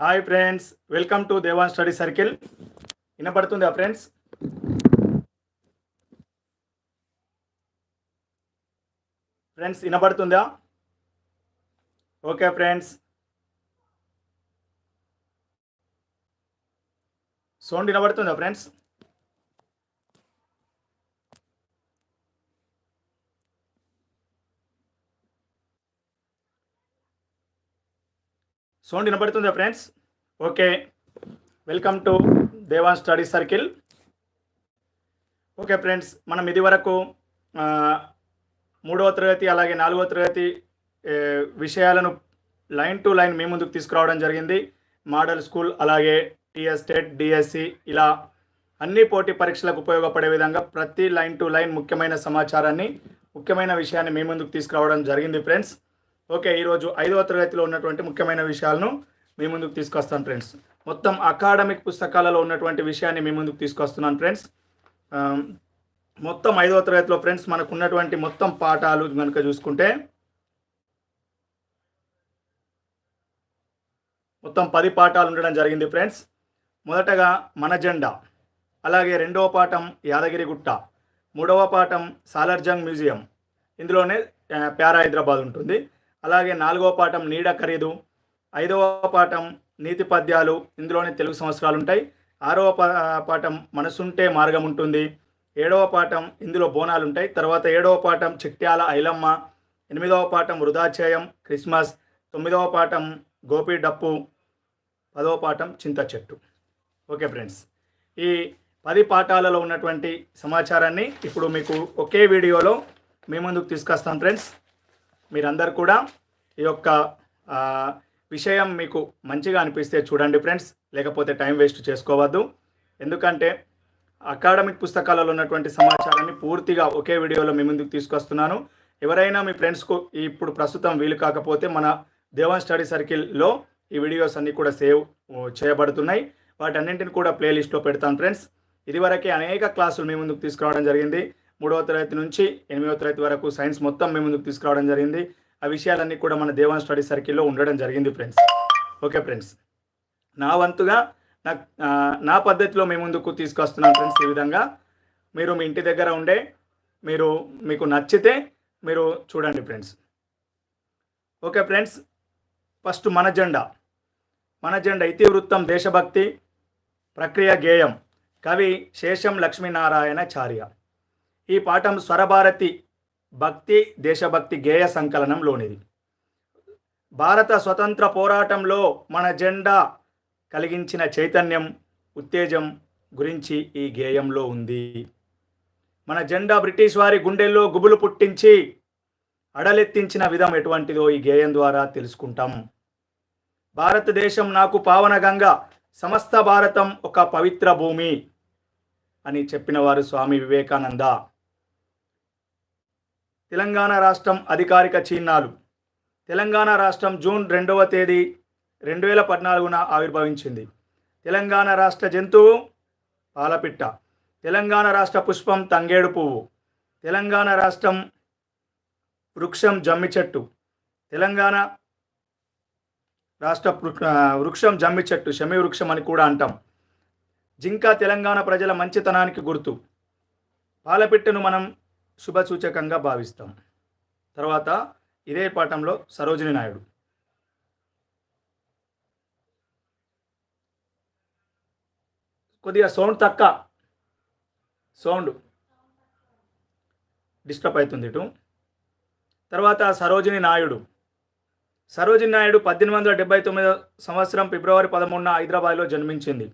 Hi friends welcome to Devan study circle వినపడుతుందా friends friends వినపడుతుందా? Okay friends sound వినపడుతుందా friends sound వినపడుతుందా friends? Okay. Welcome to Devan study circle. Okay friends మనం ఇది వరకు మూడవ తరగతి అలాగే నాలుగవ తరగతి విషయాలను లైన్ టు లైన్ మీ ముందుకు తీసుకురావడం జరిగింది. మోడల్ స్కూల్ అలాగే టీఎస్ స్టేట్ డిఎస్సి ఇలా అన్ని పోటీ పరీక్షలకు ఉపయోగపడే విధంగా ప్రతి లైన్ టు లైన్ ముఖ్యమైన సమాచారాన్ని ముఖ్యమైన విషయాన్ని మీ ముందుకు తీసుకురావడం జరిగింది ఫ్రెండ్స్. ఓకే ఈరోజు ఐదవ తరగతిలో ఉన్నటువంటి ముఖ్యమైన విషయాలను మీ ముందుకు తీసుకొస్తాను ఫ్రెండ్స్. మొత్తం అకాడమిక్ పుస్తకాలలో ఉన్నటువంటి విషయాన్ని మీ ముందుకు తీసుకొస్తున్నాను ఫ్రెండ్స్. మొత్తం ఐదవ తరగతిలో ఫ్రెండ్స్ మనకు ఉన్నటువంటి మొత్తం పాఠాలు కనుక చూసుకుంటే మొత్తం పది పాఠాలు ఉండడం జరిగింది ఫ్రెండ్స్. మొదటగా మన జెండా అలాగే రెండవ పాఠం యాదగిరిగుట్ట మూడవ పాఠం సాలార్జంగ్ మ్యూజియం. ఇందులోనే ప్యారా హైదరాబాద్ ఉంటుంది. అలాగే నాలుగవ పాఠం నీడ ఖరీదు ఐదవ పాఠం నీతి పద్యాలు ఇందులోనే తెలుగు సంవత్సరాలు ఉంటాయి. ఆరవ పా- పాఠం మనసుంటే మార్గం ఉంటుంది. ఏడవ పాఠం ఇందులో బోనాలు ఉంటాయి. తర్వాత ఏడవ పాఠం చిట్యాల ఐలమ్మ ఎనిమిదవ పాఠం వృధాచేయం క్రిస్మస్ తొమ్మిదవ పాఠం గోపి డప్పు పదవ పాఠం చింత చెట్టు. ఓకే ఫ్రెండ్స్ ఈ పది పాఠాలలో ఉన్నటువంటి సమాచారాన్ని ఇప్పుడు మీకు ఒకే వీడియోలో మీ ముందుకు తీసుకొస్తాం ఫ్రెండ్స్. మీరందరు కూడా ఈ యొక్క విషయం మీకు మంచిగా అనిపిస్తే చూడండి ఫ్రెండ్స్. లేకపోతే టైం వేస్ట్ చేసుకోవద్దు. ఎందుకంటే అకాడమిక్ పుస్తకాలలో ఉన్నటువంటి సమాచారాన్ని పూర్తిగా ఒకే వీడియోలో మీ ముందుకు తీసుకొస్తున్నాను. ఎవరైనా మీ ఫ్రెండ్స్కు ఇప్పుడు ప్రస్తుతం వీలు కాకపోతే మన దేవన్ స్టడీ సర్కిల్లో ఈ వీడియోస్ అన్నీ కూడా సేవ్ చేయబడుతున్నాయి. వాటన్నింటిని కూడా ప్లేలిస్ట్లో పెడతాను ఫ్రెండ్స్. ఇదివరకే అనేక క్లాసులు మీ ముందుకు తీసుకురావడం జరిగింది. మూడవ తరగతి నుంచి ఎనిమిదవ తరగతి వరకు సైన్స్ మొత్తం మేము ముందుకు తీసుకురావడం జరిగింది. ఆ విషయాలన్నీ కూడా మన దేవాన్ స్టడీ సర్కిల్లో ఉండడం జరిగింది ఫ్రెండ్స్. Okay friends. నా వంతుగా నా నా పద్ధతిలో మీ ముందుకు తీసుకొస్తున్నాను ఫ్రెండ్స్ ఈ విధంగా. మీరు మీ ఇంటి దగ్గర ఉండే మీరు మీకు నచ్చితే మీరు చూడండి ఫ్రెండ్స్. Okay friends. ఫస్ట్ మన జెండా. మన జెండా ఇతివృత్తం దేశభక్తి ప్రక్రియ గేయం. కవి శేషం లక్ష్మీనారాయణ చార్య. ఈ పాఠం స్వరభారతి భక్తి దేశభక్తి గేయ సంకలనంలోనిది భారత స్వతంత్ర పోరాటంలో మన జెండా కలిగించిన చైతన్యం ఉత్తేజం గురించి ఈ గేయంలో ఉంది. మన జెండా బ్రిటిష్ వారి గుండెల్లో గుబులు పుట్టించి అడలెత్తించిన విధం ఎటువంటిదో ఈ గేయం ద్వారా తెలుసుకుంటాం. భారతదేశం నాకు పావనగంగ సమస్త భారతం ఒక పవిత్ర భూమి అని చెప్పినవారు స్వామి వివేకానంద. తెలంగాణ రాష్ట్రం అధికారిక చిహ్నాలు. తెలంగాణ రాష్ట్రం జూన్ రెండవ తేదీ రెండు వేల పద్నాలుగున ఆవిర్భవించింది. తెలంగాణ రాష్ట్ర జంతువు పాలపిట్ట. తెలంగాణ రాష్ట్ర పుష్పం తంగేడు పువ్వు. తెలంగాణ రాష్ట్రం వృక్షం జమ్మి చెట్టు తెలంగాణ రాష్ట్ర వృక్షం జమ్మి చెట్టు శమి వృక్షం అని కూడా అంటాం. జింక తెలంగాణ ప్రజల మంచితనానికి గుర్తు. పాలపిట్టను మనం శుభసూచకంగా భావిస్తాం. తర్వాత ఇదే పాఠంలో సరోజిని నాయుడు. కొద్దిగా సౌండ్ తక్క. సౌండ్. డిస్టర్బ్ అవుతుంది ఇటు. తర్వాత సరోజిని నాయుడు. సరోజిని నాయుడు పద్దెనిమిది వందల డెబ్బై తొమ్మిదో సంవత్సరం ఫిబ్రవరి పదమూడున హైదరాబాద్లో జన్మించింది.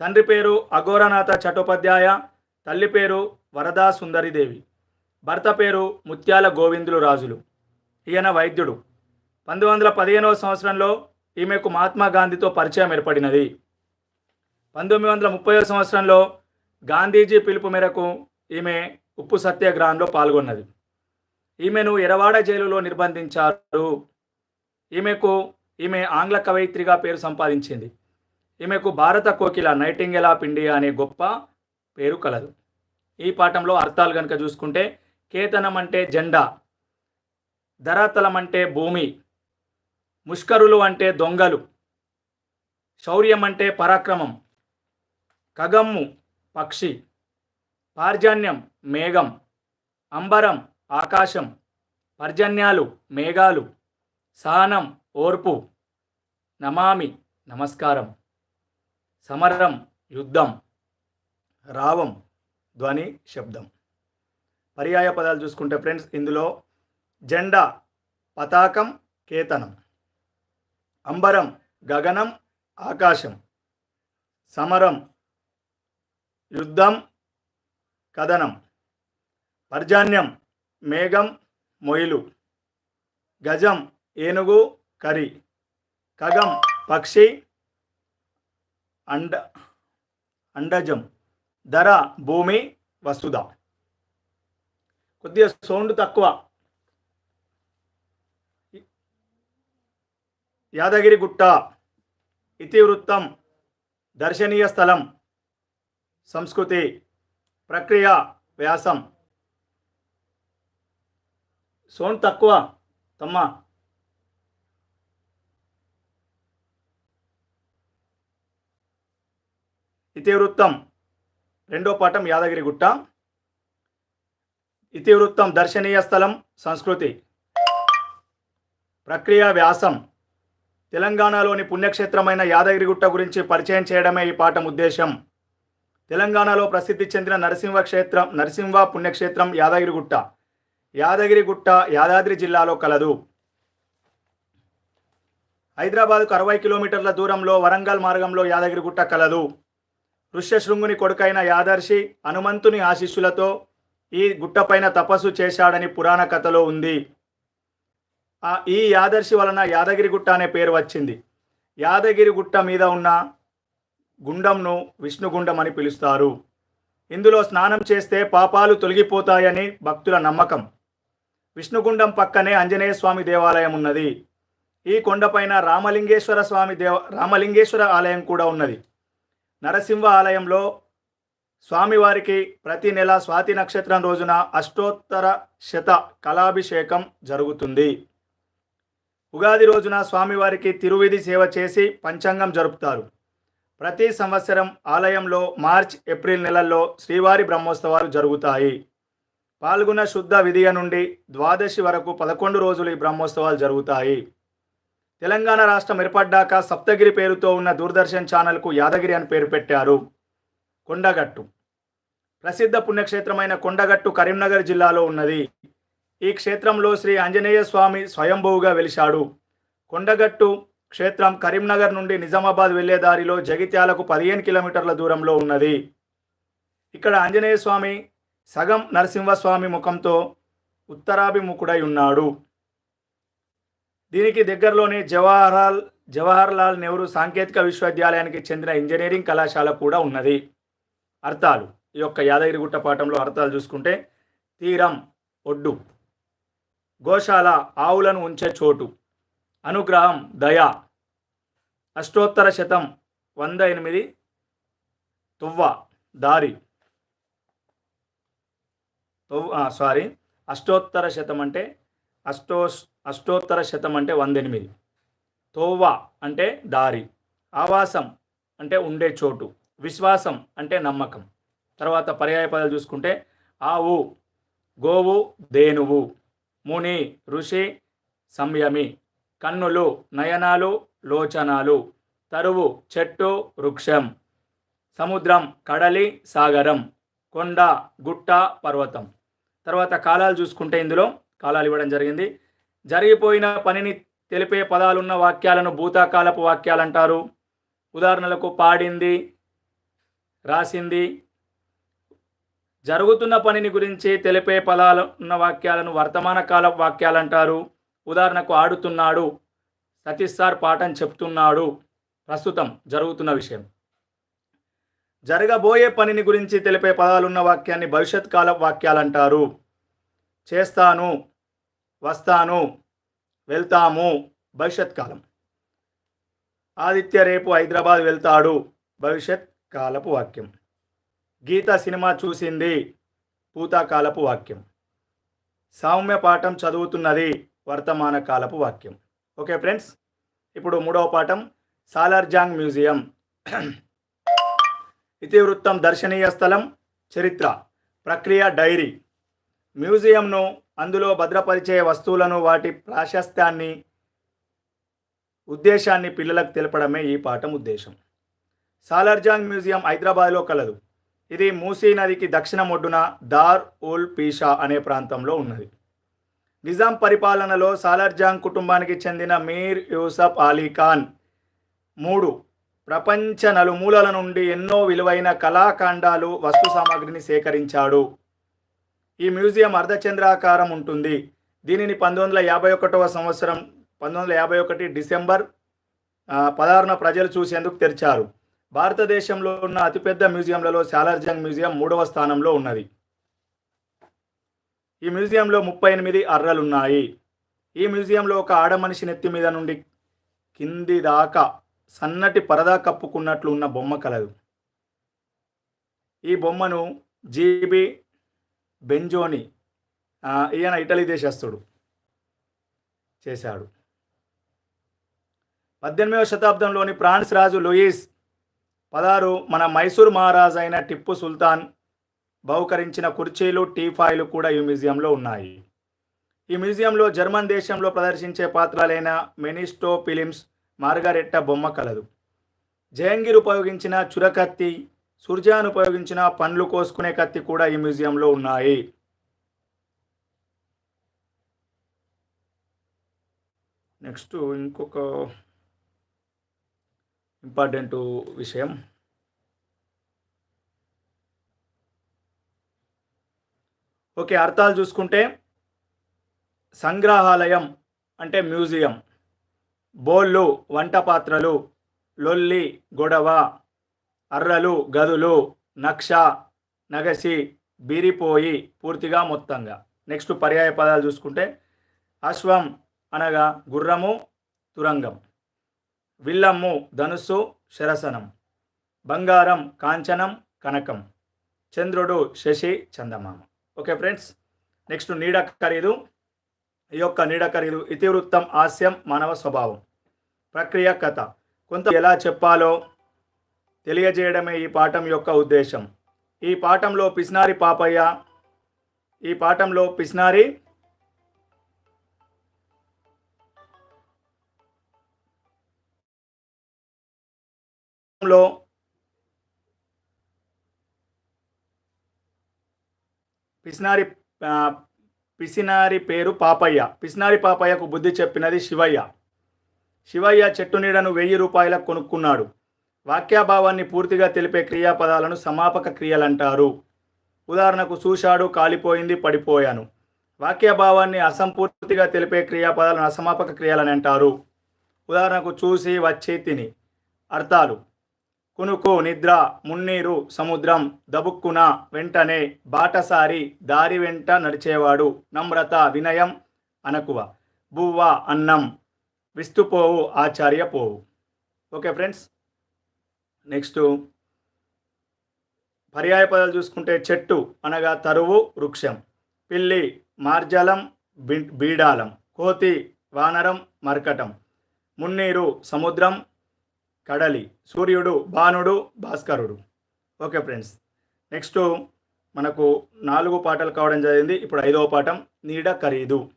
తండ్రి పేరు అఘోరనాథ చట్టోపాధ్యాయ తల్లి పేరు వరదా సుందరిదేవి భర్త పేరు ముత్యాల గోవిందులు రాజులు. ఈయన వైద్యుడు. పంతొమ్మిది వందల పదిహేనవ సంవత్సరంలో ఈమెకు మహాత్మా గాంధీతో పరిచయం ఏర్పడినది. పంతొమ్మిది వందల ముప్పై సంవత్సరంలో గాంధీజీ పిలుపు మేరకు ఈమె ఉప్పు సత్యాగ్రహంలో పాల్గొన్నది. ఈమెను ఎరవాడ జైలులో నిర్బంధించారు. ఈమెకు ఈమె ఆంగ్ల కవయిత్రిగా పేరు సంపాదించింది. ఈమెకు భారత కోకిల నైటింగెల్ ఆఫ్ ఇండియా అనే గొప్ప పేరు కలదు. ఈ పాఠంలో అర్థాలు కనుక చూసుకుంటే కేతనం అంటే జెండా ధరాతలం అంటే భూమి ముష్కరులు అంటే దొంగలు శౌర్యం అంటే పరాక్రమం కగమ్ము పక్షి పార్జన్యం మేఘం అంబరం ఆకాశం పర్జన్యాలు మేఘాలు సహనం ఓర్పు నమామి నమస్కారం సమరం యుద్ధం రావం ధ్వని శబ్దం. పర్యాయ పదాలు చూసుకుంటే ఫ్రెండ్స్ ఇందులో జెండా పతాకం కేతనం. అంబరం గగనం ఆకాశం. సమరం యుద్ధం కథనం. పర్జాన్యం మేఘం మొయిలు. గజం ఏనుగు కరి ఖగం పక్షి అండ అండజం. ధర భూమి వసుధ కొద్దిగా సౌండ్ తక్కువ. యాదగిరి గుట్ట ఇతివృత్తం దర్శనీయ స్థలం సంస్కృతి ప్రక్రియ వ్యాసం. సౌండ్ తక్కువ తమ్మ. ఇతివృత్తం రెండో పాఠం యాదగిరి గుట్ట. ఇతివృత్తం దర్శనీయ స్థలం సంస్కృతి. ప్రక్రియ వ్యాసం. తెలంగాణలోని పుణ్యక్షేత్రమైన యాదగిరిగుట్ట గురించి పరిచయం చేయడమే ఈ పాఠం ఉద్దేశం తెలంగాణలో ప్రసిద్ధి చెందిన నరసింహ క్షేత్రం నరసింహ పుణ్యక్షేత్రం యాదగిరిగుట్ట. యాదగిరిగుట్ట యాదాద్రి జిల్లాలో కలదు. హైదరాబాద్కు అరవై కిలోమీటర్ల దూరంలో వరంగల్ మార్గంలో యాదగిరిగుట్ట కలదు. ఋష్యశృంగుని కొడుకైన యాదర్శి హనుమంతుని ఆశీస్సులతో ఈ గుట్టపైన తపస్సు చేశాడని పురాణ కథలో ఉంది. ఈ యాదర్శి వలన యాదగిరిగుట్ట అనే పేరు వచ్చింది. యాదగిరిగుట్ట మీద ఉన్న గుండంను విష్ణుగుండం అని పిలుస్తారు. ఇందులో స్నానం చేస్తే పాపాలు తొలగిపోతాయని భక్తుల నమ్మకం. విష్ణుగుండం పక్కనే ఆంజనేయ స్వామి దేవాలయం ఉన్నది. ఈ కొండపైన రామలింగేశ్వర స్వామి దేవ రామలింగేశ్వర ఆలయం కూడా ఉన్నది. నరసింహ ఆలయంలో స్వామివారికి ప్రతి నెల స్వాతి నక్షత్రం రోజున అష్టోత్తర శత కళాభిషేకం జరుగుతుంది. ఉగాది రోజున స్వామివారికి తిరువిధి సేవ చేసి పంచాంగం జరుపుతారు. ప్రతి సంవత్సరం ఆలయంలో మార్చ్ ఏప్రిల్ నెలల్లో శ్రీవారి బ్రహ్మోత్సవాలు జరుగుతాయి. పాల్గొన్న శుద్ధ విధియ నుండి ద్వాదశి వరకు పదకొండు రోజులు ఈ బ్రహ్మోత్సవాలు జరుగుతాయి. తెలంగాణ రాష్ట్రం ఏర్పడ్డాక సప్తగిరి పేరుతో ఉన్న దూరదర్శన్ ఛానల్కు యాదగిరి అని పేరు పెట్టారు. కొండగట్టు. ప్రసిద్ధ పుణ్యక్షేత్రమైన కొండగట్టు కరీంనగర్ జిల్లాలో ఉన్నది. ఈ క్షేత్రంలో శ్రీ ఆంజనేయ స్వామి స్వయంభువుగా వెలిశాడు. కొండగట్టు క్షేత్రం కరీంనగర్ నుండి నిజామాబాద్ వెళ్ళే దారిలో జగిత్యాలకు పదిహేను కిలోమీటర్ల దూరంలో ఉన్నది. ఇక్కడ ఆంజనేయ స్వామి సగం నరసింహస్వామి ముఖంతో ఉత్తరాభిముఖుడై ఉన్నాడు. దీనికి దగ్గరలోనే జవహర్లాల్ జవహర్లాల్ నెహ్రూ సాంకేతిక విశ్వవిద్యాలయానికి చెందిన ఇంజనీరింగ్ కళాశాల కూడా ఉన్నది. అర్థాలు ఈ యొక్క యాదగిరిగుట్ట పాఠంలో అర్థాలు చూసుకుంటే తీరం ఒడ్డు గోశాల ఆవులను ఉంచే చోటు అనుగ్రహం దయ అష్టోత్తర శతం వంద ఎనిమిది తువ్వ దారి. సారీ అష్టోత్తర శతం అంటే అష్టో అష్టోత్తర శతం అంటే వంద ఎనిమిది. తోవ అంటే దారి. ఆవాసం అంటే ఉండే చోటు. విశ్వాసం అంటే నమ్మకం. తర్వాత పర్యాయ పదాలు చూసుకుంటే ఆవు గోవు దేనువు ముని ఋషి సంయమి కన్నులు నయనాలు లోచనాలు తరువు చెట్టు వృక్షం సముద్రం కడలి సాగరం కొండ గుట్ట పర్వతం. తర్వాత కాలాలు చూసుకుంటే ఇందులో కాలాలు ఇవ్వడం జరిగింది. జరిగిపోయిన పనిని తెలిపే పదాలున్న వాక్యాలను భూతాకాలపు వాక్యాలు అంటారు ఉదాహరణలకు పాడింది రాసింది జరుగుతున్న పనిని గురించి తెలిపే పదాలు ఉన్న వాక్యాలను వర్తమాన కాల వాక్యాలు అంటారు ఉదాహరణకు ఆడుతున్నాడు. సతీష్ సార్ పాఠం చెప్తున్నాడు. ప్రస్తుతం జరుగుతున్న విషయం. జరగబోయే పనిని గురించి తెలిపే పదాలున్న వాక్యాన్ని భవిష్యత్ కాల వాక్యాలు అంటారు చేస్తాను వస్తాను వెళ్తాము భవిష్యత్ కాలం. ఆదిత్య రేపు హైదరాబాద్ వెళ్తాడు. భవిష్యత్ కాలపు వాక్యం. గీత సినిమా చూసింది. పూతాకాలపు వాక్యం. సౌమ్య పాఠం చదువుతున్నది వర్తమాన కాలపు వాక్యం. ఓకే ఫ్రెండ్స్ ఇప్పుడు మూడవ పాఠం సాలార్జాంగ్ మ్యూజియం. ఇతివృత్తం దర్శనీయ స్థలం చరిత్ర ప్రక్రియ డైరీ. మ్యూజియంను అందులో భద్రపరిచే వస్తువులను వాటి ప్రాశస్త్యాన్ని ఉద్దేశాన్ని పిల్లలకు తెలపడమే ఈ పాఠం ఉద్దేశం. సాలార్జాంగ్ మ్యూజియం హైదరాబాద్లో కలదు. ఇది మూసీ నదికి దక్షిణ ఒడ్డున దార్ ఉల్ పీషా అనే ప్రాంతంలో ఉన్నది. నిజాం పరిపాలనలో సాలార్జాంగ్ కుటుంబానికి చెందిన మీర్ యూసఫ్ అలీ ఖాన్ మూడు ప్రపంచ నలుమూలల నుండి ఎన్నో విలువైన కళాఖండాలు వస్తు సామాగ్రిని సేకరించాడు. ఈ మ్యూజియం అర్ధచంద్రాకారం ఉంటుంది. దీనిని పంతొమ్మిది వందల యాభై ఒకటవ సంవత్సరం పంతొమ్మిది వందల యాభై ఒకటి డిసెంబర్ పదహారున ప్రజలు చూసేందుకు తెరిచారు. భారతదేశంలో ఉన్న అతిపెద్ద మ్యూజియంలలో సాలార్జంగ్ మ్యూజియం మూడవ స్థానంలో ఉన్నది. ఈ మ్యూజియంలో ముప్పై ఎనిమిది అర్రలున్నాయి. ఈ మ్యూజియంలో ఒక ఆడమనిషి నెత్తి మీద నుండి కింది దాకా సన్నటి పరదా కప్పుకున్నట్లు ఉన్న బొమ్మ కలదు. ఈ బొమ్మను జీబి బెంజోని ఈయన ఇటలీ దేశస్థుడు చేశాడు. పద్దెనిమిదవ శతాబ్దంలోని ఫ్రాన్స్ రాజు లూయిస్ పదహారు మన మైసూర్ మహారాజు అయిన టిప్పు సుల్తాన్ బహుకరించిన కుర్చీలు టీఫాయిలు కూడా ఈ మ్యూజియంలో ఉన్నాయి. ఈ మ్యూజియంలో జర్మన్ దేశంలో ప్రదర్శించే పాత్రలైన మెనిస్టో ఫిలిమ్స్ మార్గరెట్ట బొమ్మ కలదు. జహంగీర్ ఉపయోగించిన చురకత్తి సుర్జాన్ ఉపయోగించిన పండ్లు కోసుకునే కత్తి కూడా ఈ మ్యూజియంలో ఉన్నాయి. నెక్స్ట్ ఇంకొక ఇంపార్టెంట్ విషయం. ఓకే అర్థాలు చూసుకుంటే సంగ్రహాలయం అంటే మ్యూజియం. బోళ్ళు వంట పాత్రలు లొల్లి గొడవ అర్రలు గదులు నక్ష నగసి బీరిపోయి పూర్తిగా మొత్తంగా. నెక్స్ట్ పర్యాయ పదాలు చూసుకుంటే అశ్వం అనగా గుర్రము తురంగం. విల్లమ్ము ధనుస్సు శరసనం. బంగారం కాంచనం కనకం. చంద్రుడు శశి చందమామ. ఓకే ఫ్రెండ్స్ నెక్స్ట్ నీడ ఖరీదు. ఈ యొక్క నీడ ఖరీదు ఇతివృత్తం హాస్యం మానవ స్వభావం. ప్రక్రియ కథ. కొంత ఎలా చెప్పాలో తెలియజేయడమే ఈ పాఠం యొక్క ఉద్దేశం. ఈ పాఠంలో పిస్నారి పాపయ్య ఈ పాఠంలో పిస్నారి లో పిసినారి పిసినారి పేరు పాపయ్య. పిసినారి పాపయ్యకు బుద్ధి చెప్పినది శివయ్య. శివయ్య చెట్టు నీడను వెయ్యి రూపాయలకు కొనుక్కున్నాడు. వాక్యాభావాన్ని పూర్తిగా తెలిపే క్రియాపదాలను సమాపక క్రియలంటారు. ఉదాహరణకు చూశాడు కాలిపోయింది పడిపోయాను. వాక్యభావాన్ని అసంపూర్తిగా తెలిపే క్రియాపదాలను అసమాపక క్రియలని అంటారు. ఉదాహరణకు చూసి వచ్చి తిని. అర్థాలు. కునుకు నిద్ర మున్నీరు సముద్రం దబుక్కున వెంటనే బాటసారి దారి వెంట నడిచేవాడు నమ్రత వినయం అనకువ. బువ్వ అన్నం విస్తుపోవు ఆచార్య పోవు. Okay friends next. పర్యాయ పదాలు చూసుకుంటే చెట్టు అనగా తరువు వృక్షం. పిల్లి మార్జలం బీడాలం. కోతి వానరం మర్కటం. మున్నీరు సముద్రం కడలి సూర్యుడు భానుడు భాస్కరుడు. Okay friends. నెక్స్ట్ మనకు నాలుగు పాటలు కావడం జరిగింది. ఇప్పుడు ఐదవ పాఠం నీడ ఖరీదు.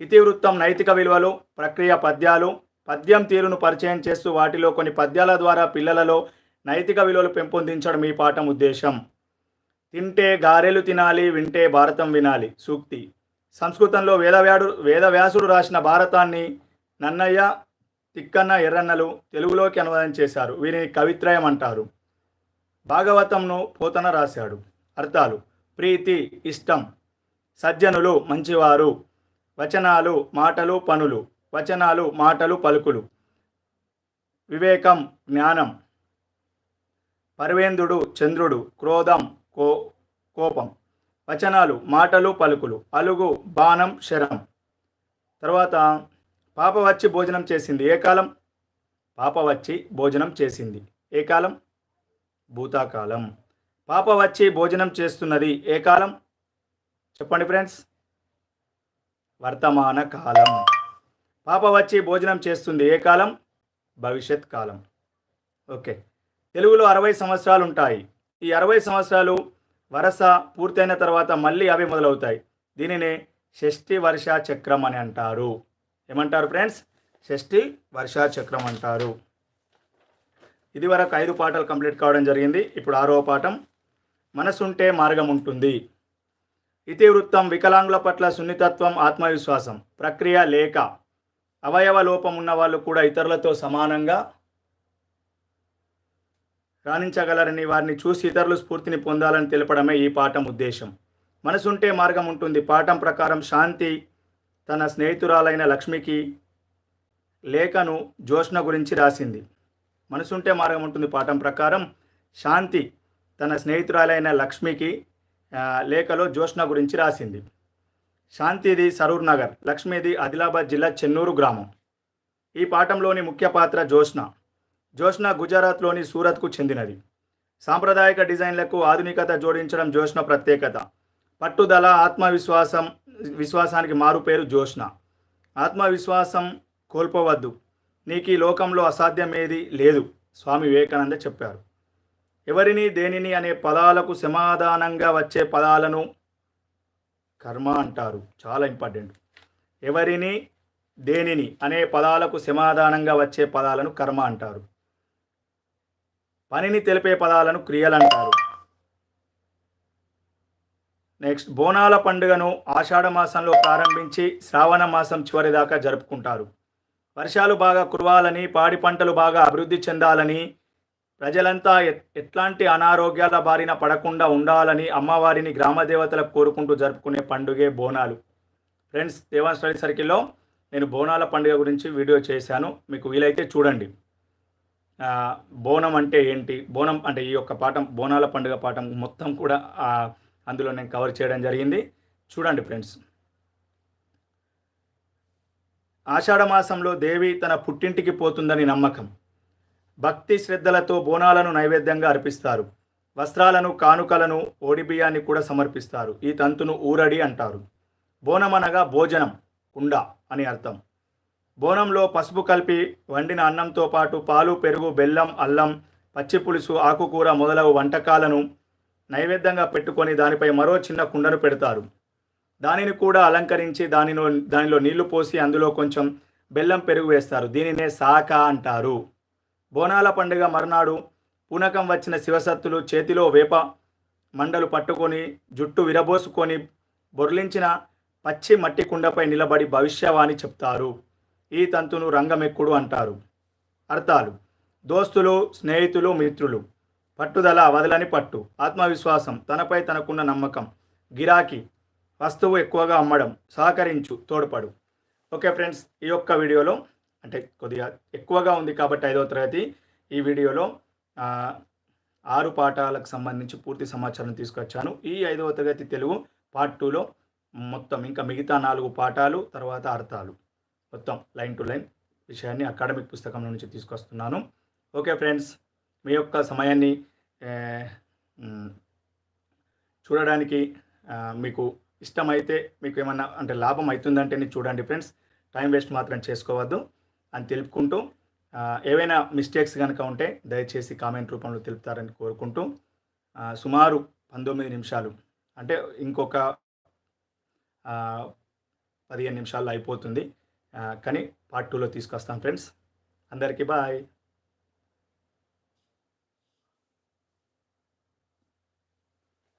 ఇతివృత్తం నైతిక విలువలు ప్రక్రియ పద్యాలు పద్యం తీరును పరిచయం చేస్తూ వాటిలో కొన్ని పద్యాల ద్వారా పిల్లలలో నైతిక విలువలు పెంపొందించడం ఈ పాఠం ఉద్దేశం. తింటే గారెలు తినాలి వింటే భారతం వినాలి సూక్తి. సంస్కృతంలో వేదవ్యాడు వేదవ్యాసుడు రాసిన భారతాన్ని నన్నయ్య తిక్కన్న ఎర్రన్నలు తెలుగులోకి అనువాదం చేశారు. వీరిని కవిత్రయం అంటారు భాగవతంను పోతన రాశాడు. అర్థాలు. ప్రీతి ఇష్టం సజ్జనులు మంచివారు వచనాలు మాటలు పనులు వచనాలు మాటలు పలుకులు వివేకం జ్ఞానం పర్వేంద్రుడు చంద్రుడు క్రోధం కో కోపం వచనాలు మాటలు పలుకులు అలుగు బాణం శరం. తర్వాత పాప వచ్చి భోజనం చేసింది. ఏ కాలం? పాప వచ్చి భోజనం చేసింది. ఏ కాలం? భూతాకాలం. పాప వచ్చి భోజనం చేస్తున్నది ఏ కాలం? చెప్పండి ఫ్రెండ్స్. వర్తమాన కాలం. పాప వచ్చి భోజనం చేస్తుంది ఏ కాలం? భవిష్యత్ కాలం. ఓకే. తెలుగులో అరవై సంవత్సరాలు ఉంటాయి. ఈ అరవై సంవత్సరాలు వరస పూర్తయిన తర్వాత మళ్ళీ అవి మొదలవుతాయి. దీనినే షష్ఠి వర్ష చక్రం అని అంటారు. ఏమంటారు ఫ్రెండ్స్? షష్ఠి వర్షా చక్రం అంటారు. ఇది వరకు ఐదు పాఠాలు కంప్లీట్ కావడం జరిగింది. ఇప్పుడు ఆరో పాఠం. మనసుంటే మార్గం ఉంటుంది ఇతివృత్తం వికలాంగుల పట్ల సున్నితత్వం ఆత్మవిశ్వాసం ప్రక్రియ లేక అవయవ లోపం ఉన్న వాళ్ళు కూడా ఇతరులతో సమానంగా రాణించగలరని వారిని చూసి ఇతరులు స్ఫూర్తిని పొందాలని తెలపడమే ఈ పాఠం ఉద్దేశం. మనసుంటే మార్గం ఉంటుంది పాఠం ప్రకారం శాంతి తన స్నేహితురాలైన లక్ష్మికి లేఖను జోష్ణ గురించి రాసింది. మనసుంటే మార్గం ఉంటుంది పాఠం ప్రకారం శాంతి తన స్నేహితురాలైన లక్ష్మికి లేఖలో జోష్ణ గురించి రాసింది. శాంతిది సరూర్ నగర్ లక్ష్మిది ఆదిలాబాద్ జిల్లా చెన్నూరు గ్రామం. ఈ పాఠంలోని ముఖ్య పాత్ర జోష్ణ జోష్న గుజరాత్లోని సూరత్కు చెందినది. సాంప్రదాయక డిజైన్లకు ఆధునికత జోడించడం జోష్ణ ప్రత్యేకత. పట్టుదల ఆత్మవిశ్వాసం విశ్వాసానికి మారు పేరు జోష్న ఆత్మవిశ్వాసం కోల్పోవద్దు. నీకు ఈ లోకంలో అసాధ్యమేది లేదు స్వామి వివేకానంద చెప్పారు. ఎవరిని దేనిని అనే పదాలకు సమాధానంగా వచ్చే పదాలను కర్మ అంటారు. చాలా ఇంపార్టెంట్. ఎవరిని దేనిని అనే పదాలకు సమాధానంగా వచ్చే పదాలను కర్మ అంటారు. పనిని తెలిపే పదాలను క్రియలు అంటారు. నెక్స్ట్ బోనాల పండుగను ఆషాఢ మాసంలో ప్రారంభించి శ్రావణ మాసం చివరి దాకా జరుపుకుంటారు. వర్షాలు బాగా కురవాలని పాడి పంటలు బాగా అభివృద్ధి చెందాలని ప్రజలంతా ఎట్లాంటి అనారోగ్యాల బారిన పడకుండా ఉండాలని అమ్మవారిని గ్రామ దేవతలకు కోరుకుంటూ జరుపుకునే పండుగే బోనాలు. ఫ్రెండ్స్ దేవన్ స్టడీ సర్కిల్లో నేను బోనాల పండుగ గురించి వీడియో చేశాను. మీకు వీలైతే చూడండి. బోనం అంటే ఏంటి? బోనం అంటే ఈ యొక్క పాఠం బోనాల పండుగ పాఠం మొత్తం కూడా అందులో నేను కవర్ చేయడం జరిగింది. చూడండి ఫ్రెండ్స్ ఆషాఢ మాసంలో దేవి తన పుట్టింటికి పోతుందని నమ్మకం. భక్తి శ్రద్ధలతో బోనాలను నైవేద్యంగా అర్పిస్తారు. వస్త్రాలను కానుకలను ఓడిబియ్యాన్ని కూడా సమర్పిస్తారు. ఈ తంతును ఊరడి అంటారు. బోనం అనగా భోజనం కుండ అని అర్థం. బోనంలో పసుపు కలిపి వండిన అన్నంతో పాటు పాలు పెరుగు బెల్లం అల్లం పచ్చి పులుసు ఆకుకూర మొదలగు వంటకాలను నైవేద్యంగా పెట్టుకొని దానిపై మరో చిన్న కుండను పెడతారు. దానిని కూడా అలంకరించి దానిలో దానిలో నీళ్ళు పోసి అందులో కొంచెం బెల్లం పెరుగు వేస్తారు. దీనినే సాక అంటారు. బోనాల పండుగ మరునాడు పూనకం వచ్చిన శివసత్తులు చేతిలో వేప మండలు పట్టుకొని జుట్టు విరబోసుకొని బొర్లించిన పచ్చి మట్టి కుండపై నిలబడి భవిష్యవాణి చెప్తారు. ఈ తంతును రంగమెక్కుడు అంటారు. అర్థాలు. దోస్తులు స్నేహితులు మిత్రులు. పట్టుదల వదలని పట్టు. ఆత్మవిశ్వాసం తనపై తనకున్న నమ్మకం. గిరాకీ వస్తువు ఎక్కువగా అమ్మడం సహకరించు తోడ్పడు. ఓకే ఫ్రెండ్స్ ఈ యొక్క వీడియోలో అంటే కొద్దిగా ఎక్కువగా ఉంది కాబట్టి ఐదవ తరగతి ఈ వీడియోలో ఆరు పాఠాలకు సంబంధించి పూర్తి సమాచారం తీసుకొచ్చాను. ఈ ఐదవ తరగతి తెలుగు పార్ట్ టూలో మొత్తం ఇంకా మిగతా నాలుగు పాఠాలు తర్వాత అర్థాలు. మొత్తం లైన్ టు లైన్ విషయాన్ని అకాడమిక్ పుస్తకం నుంచి తీసుకొస్తున్నాను. ఓకే ఫ్రెండ్స్ మీ యొక్క సమయాన్ని చూడడానికి మీకు ఇష్టమైతే మీకు ఏమన్నా అంటే లాభం అవుతుందంటేనే చూడండి ఫ్రెండ్స్. టైం వేస్ట్ మాత్రం చేసుకోవద్దు అని తెలుపుకుంటూ ఏవైనా మిస్టేక్స్ కనుక ఉంటే దయచేసి కామెంట్ రూపంలో తెలుపుతారని కోరుకుంటూ సుమారు పంతొమ్మిది నిమిషాలు అంటే ఇంకొక పదిహేను నిమిషాల్లో అయిపోతుంది. కానీ పార్ట్ టూలో తీసుకొస్తాం ఫ్రెండ్స్. అందరికీ బాయ్.